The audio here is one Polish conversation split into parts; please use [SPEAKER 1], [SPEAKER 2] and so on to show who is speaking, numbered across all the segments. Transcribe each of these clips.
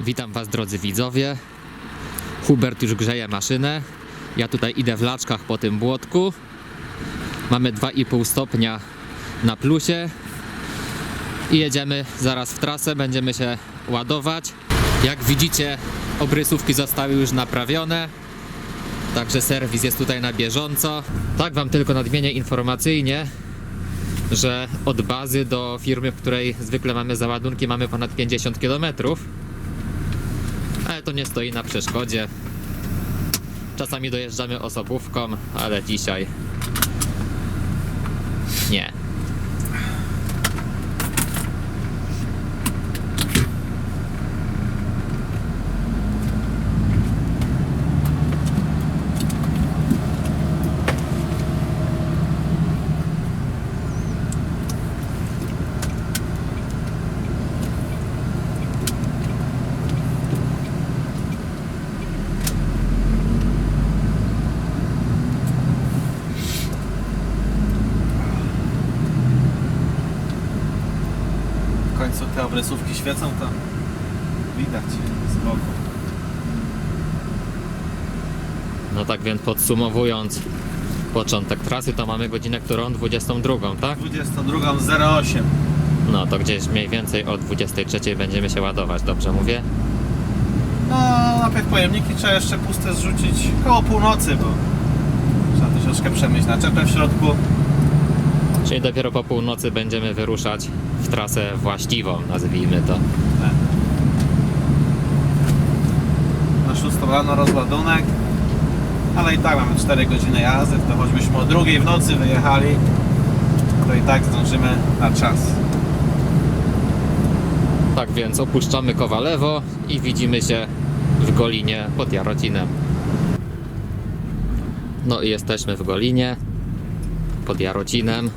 [SPEAKER 1] Witam Was drodzy widzowie. Hubert już grzeje maszynę. Ja tutaj idę w laczkach po tym błotku. Mamy 2,5 stopnia na plusie. I jedziemy zaraz w trasę, będziemy się ładować. Jak widzicie, obrysówki zostały już naprawione. Także serwis jest tutaj na bieżąco. Tak Wam tylko nadmienię informacyjnie, że od bazy do firmy, w której zwykle mamy załadunki, mamy ponad 50 km. To nie stoi na przeszkodzie. Czasami dojeżdżamy osobówką, ale dzisiaj nie.
[SPEAKER 2] W końcu te obrysówki świecą, to widać z boku.
[SPEAKER 1] No tak więc podsumowując początek trasy, to mamy godzinę którą? 22, tak?
[SPEAKER 2] 22.08.
[SPEAKER 1] No to gdzieś mniej więcej o 23 będziemy się ładować, dobrze mówię?
[SPEAKER 2] No, najpierw pojemniki trzeba jeszcze puste zrzucić koło północy, bo trzeba troszeczkę przemyć naczepę w środku.
[SPEAKER 1] Czyli dopiero po północy będziemy wyruszać w trasę właściwą, nazwijmy to.
[SPEAKER 2] Na 6 rano rozładunek. Ale i tak mamy 4 godziny jazdy, to choćbyśmy o drugiej w nocy wyjechali, to i tak zdążymy na czas.
[SPEAKER 1] Tak więc opuszczamy Kowalewo i widzimy się w Golinie pod Jarocinem. No i jesteśmy w Golinie pod Jarocinem.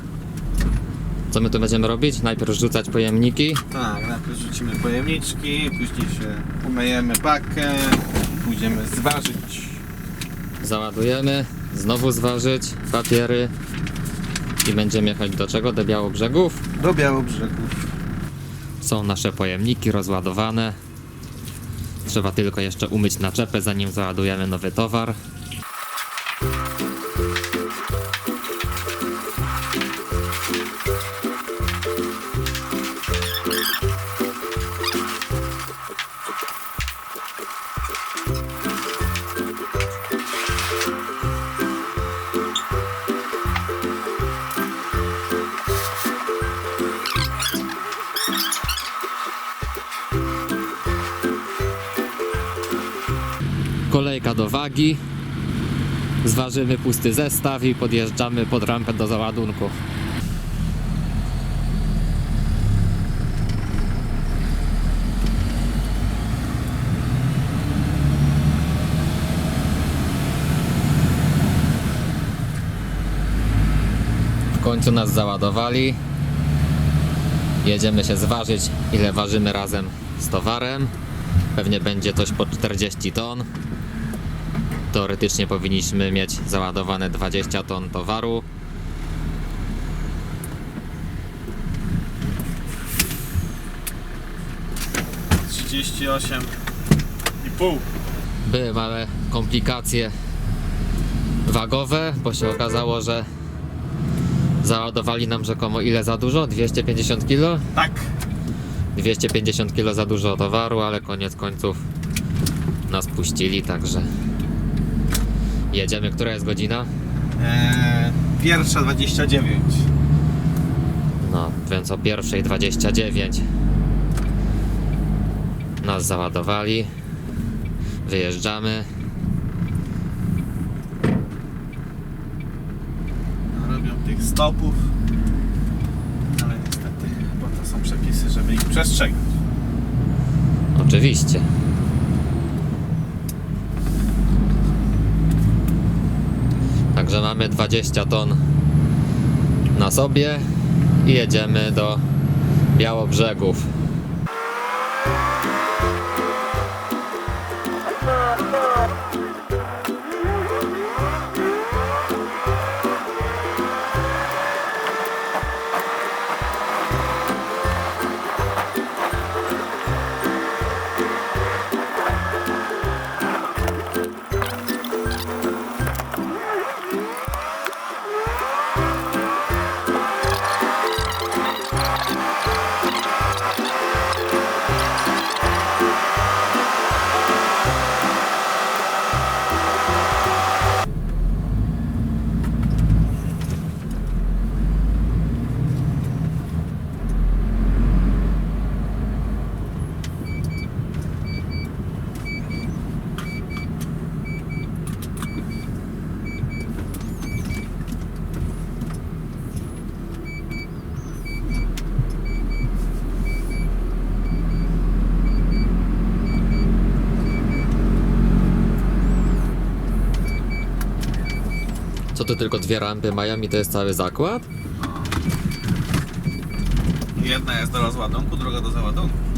[SPEAKER 1] Co my tu będziemy robić? Najpierw rzucać pojemniki.
[SPEAKER 2] Tak, najpierw rzucimy pojemniczki, później się umyjemy bakę, pójdziemy zważyć.
[SPEAKER 1] Załadujemy, znowu zważyć papiery i będziemy jechać do czego? Do Białobrzegów.
[SPEAKER 2] Do Białobrzegów.
[SPEAKER 1] Są nasze pojemniki rozładowane. Trzeba tylko jeszcze umyć naczepę, zanim załadujemy nowy towar. Kolejka do wagi. Zważymy pusty zestaw i podjeżdżamy pod rampę do załadunku. W końcu nas załadowali. Jedziemy się zważyć, ile ważymy razem z towarem. Pewnie będzie coś po 40 ton. Teoretycznie powinniśmy mieć załadowane 20 ton towaru.
[SPEAKER 2] Trzydzieści osiem i pół.
[SPEAKER 1] Były małe komplikacje wagowe, bo się okazało, że załadowali nam rzekomo ile za dużo? 250 kg?
[SPEAKER 2] Tak.
[SPEAKER 1] 250 kg za dużo towaru, ale koniec końców nas puścili, także jedziemy. Która jest godzina?
[SPEAKER 2] Eee, pierwsza 29.
[SPEAKER 1] No, więc o pierwszej 29 nas załadowali. Wyjeżdżamy.
[SPEAKER 2] No, robią tych stopów. Ale niestety, bo to są przepisy, żeby ich przestrzegać.
[SPEAKER 1] Oczywiście. Także mamy 20 ton na sobie i jedziemy do Białobrzegów. To tylko dwie rampy mają i to jest cały zakład?
[SPEAKER 2] Jedna jest do rozładunku, druga do załadunku.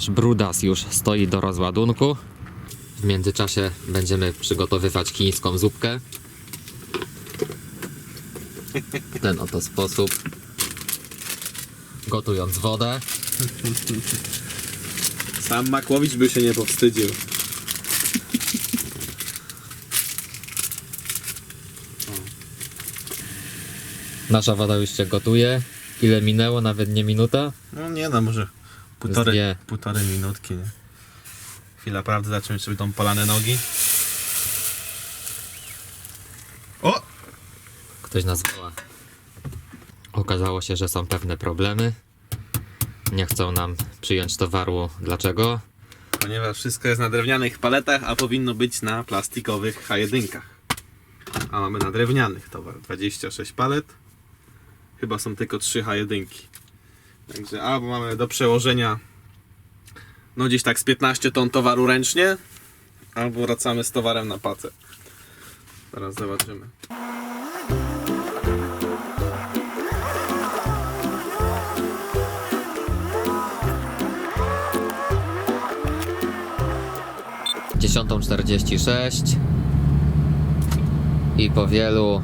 [SPEAKER 1] Nasz brudas już stoi do rozładunku. W międzyczasie będziemy przygotowywać chińską zupkę. W ten oto sposób. Gotując wodę.
[SPEAKER 2] Sam Makłowicz by się nie powstydził.
[SPEAKER 1] Nasza woda już się gotuje. Ile minęło? Nawet nie minuta.
[SPEAKER 2] No nie no, może półtorej, półtorej minutki, nie? Chwila prawdy, zobaczymy czy będą polane nogi. O!
[SPEAKER 1] Ktoś nas woła. Okazało się, że są pewne problemy. Nie chcą nam przyjąć towaru. Dlaczego?
[SPEAKER 2] Ponieważ wszystko jest na drewnianych paletach, a powinno być na plastikowych H1. A mamy na drewnianych towar. 26 palet. Chyba są tylko 3 H1. Także albo mamy do przełożenia no gdzieś tak z 15 ton towaru ręcznie, albo wracamy z towarem na pacę. Teraz zobaczymy.
[SPEAKER 1] Dziesiątą 46 i po wielu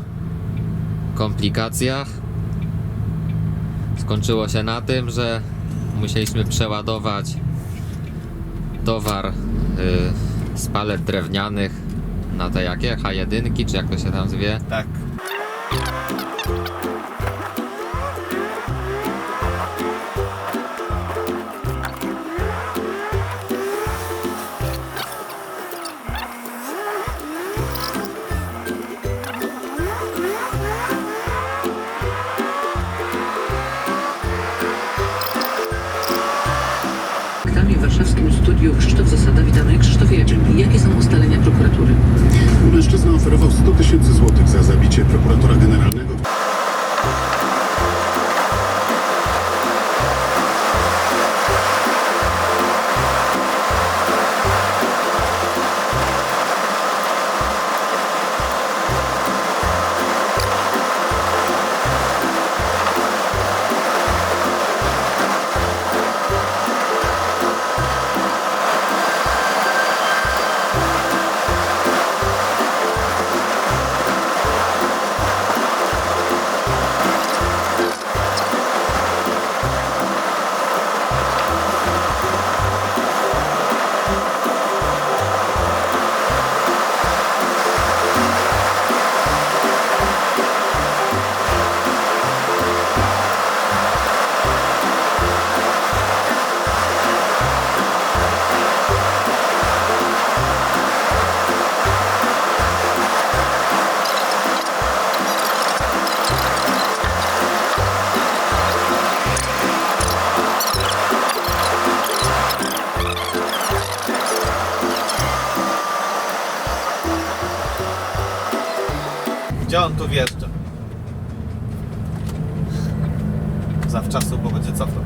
[SPEAKER 1] komplikacjach skończyło się na tym, że musieliśmy przeładować towar y, z palet drewnianych na te jakie? H1 czy jak to się tam zwie?
[SPEAKER 2] Tak. Gdzie on tu wjeżdża? Zawczasu, bo będzie cofał.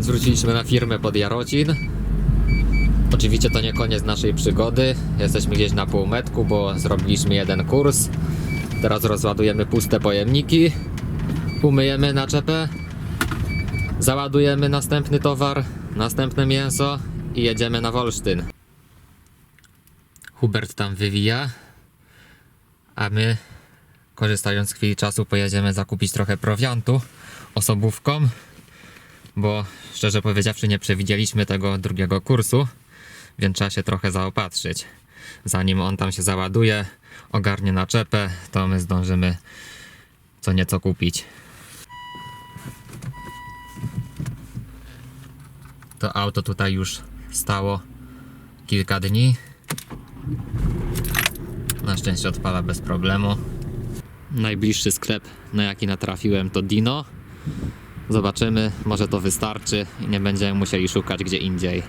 [SPEAKER 1] Więc wróciliśmy na firmę pod Jarocin. Oczywiście to nie koniec naszej przygody. Jesteśmy gdzieś na półmetku, bo zrobiliśmy jeden kurs. Teraz rozładujemy puste pojemniki. Umyjemy naczepę. Załadujemy następny towar, następne mięso i jedziemy na Wolsztyn. Hubert tam wywija, a my, korzystając z chwili czasu, pojedziemy zakupić trochę prowiantu osobówką, bo szczerze powiedziawszy nie przewidzieliśmy tego drugiego kursu, więc trzeba się trochę zaopatrzyć. Zanim on tam się załaduje, ogarnie naczepę, to my zdążymy co nieco kupić. To auto tutaj już stało kilka dni. Na szczęście odpala bez problemu. Najbliższy sklep, na jaki natrafiłem, to Dino. Zobaczymy, może to wystarczy i nie będziemy musieli szukać gdzie indziej.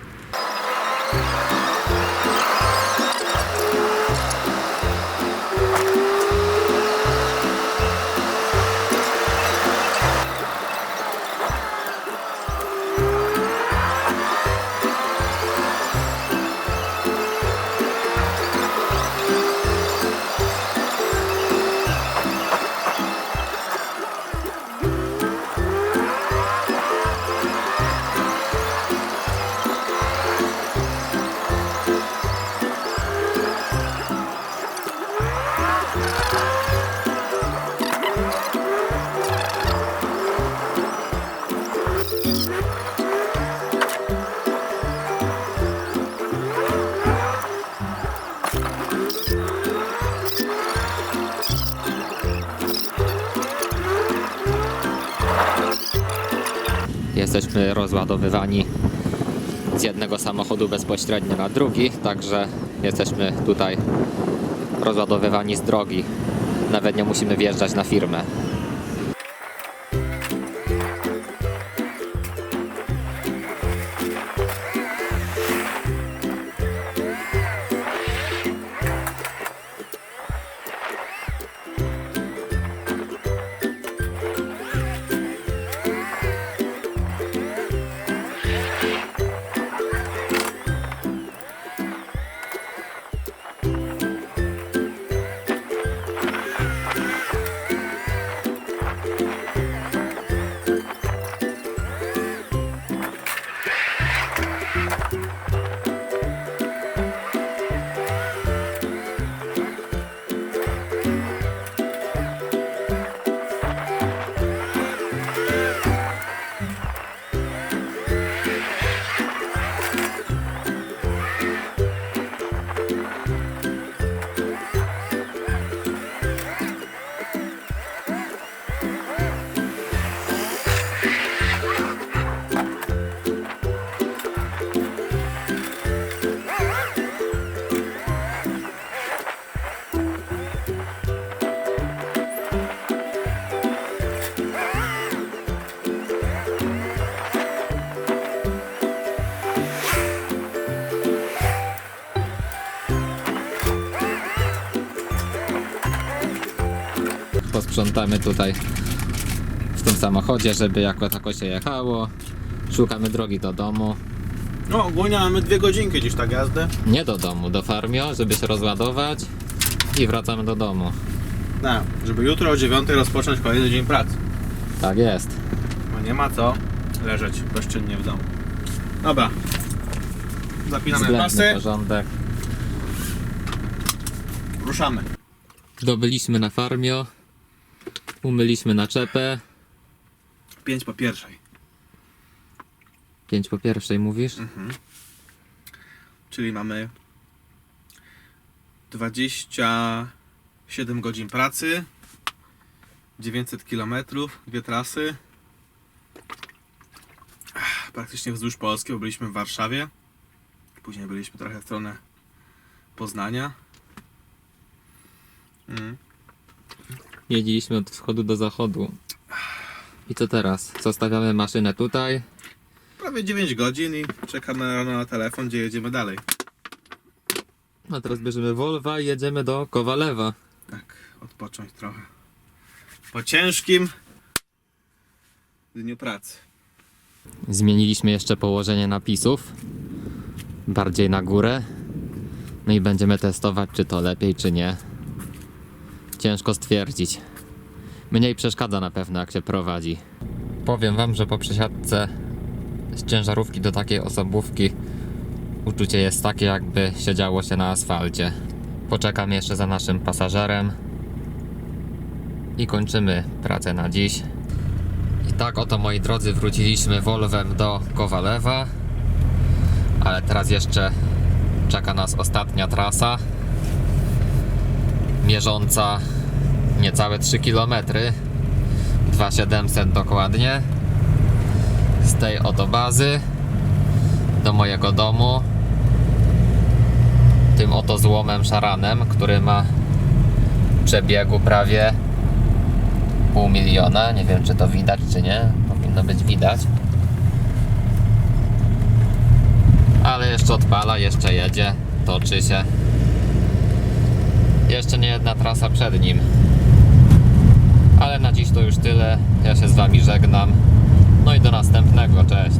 [SPEAKER 1] Jesteśmy rozładowywani z jednego samochodu bezpośrednio na drugi, także jesteśmy tutaj rozładowywani z drogi. Nawet nie musimy wjeżdżać na firmę. Posprzątamy tutaj w tym samochodzie, żeby jako tako się jechało. Szukamy drogi do domu.
[SPEAKER 2] No ogólnie mamy dwie godzinki gdzieś tak jazdę.
[SPEAKER 1] Nie do domu, do farmio, żeby się rozładować i wracamy do domu.
[SPEAKER 2] No, żeby jutro o 9 rozpocząć kolejny dzień pracy.
[SPEAKER 1] Tak jest.
[SPEAKER 2] Bo nie ma co leżeć bezczynnie w domu. Dobra. Zapinamy
[SPEAKER 1] Względny
[SPEAKER 2] pasy,
[SPEAKER 1] porządek.
[SPEAKER 2] ruszamy.
[SPEAKER 1] Dobyliśmy na farmio. Umyliśmy naczepę.
[SPEAKER 2] 5 po pierwszej.
[SPEAKER 1] 5 po pierwszej mówisz?
[SPEAKER 2] Czyli mamy 27 godzin pracy, 900 km, dwie trasy. Praktycznie wzdłuż Polski, bo byliśmy w Warszawie. Później byliśmy trochę w stronę Poznania. Mm.
[SPEAKER 1] Jeździliśmy od wschodu do zachodu. I co teraz? Zostawiamy maszynę tutaj.
[SPEAKER 2] Prawie 9 godzin i czekamy rano na telefon, gdzie jedziemy dalej.
[SPEAKER 1] A teraz bierzemy Volva i jedziemy do Kowalewa.
[SPEAKER 2] Tak, odpocząć trochę. Po ciężkim dniu pracy.
[SPEAKER 1] Zmieniliśmy jeszcze położenie napisów. Bardziej na górę. No i będziemy testować, czy to lepiej, czy nie. Ciężko stwierdzić. Mniej przeszkadza na pewno, jak się prowadzi. Powiem wam, że po przesiadce z ciężarówki do takiej osobówki uczucie jest takie, jakby siedziało się na asfalcie. Poczekam jeszcze za naszym pasażerem i kończymy pracę na dziś. I tak oto moi drodzy wróciliśmy Volvem do Kowalewa, ale teraz jeszcze czeka nas ostatnia trasa mierząca niecałe 3 km 2700 dokładnie z tej oto bazy do mojego domu tym oto złomem szaranem, który ma przebiegu prawie pół miliona. Nie wiem, czy to widać, czy nie. Powinno być widać. Ale jeszcze odpala, jeszcze jedzie, toczy się. Jeszcze nie jedna trasa przed nim. Ale na dziś to już tyle. Ja się z Wami żegnam. No i do następnego. Cześć.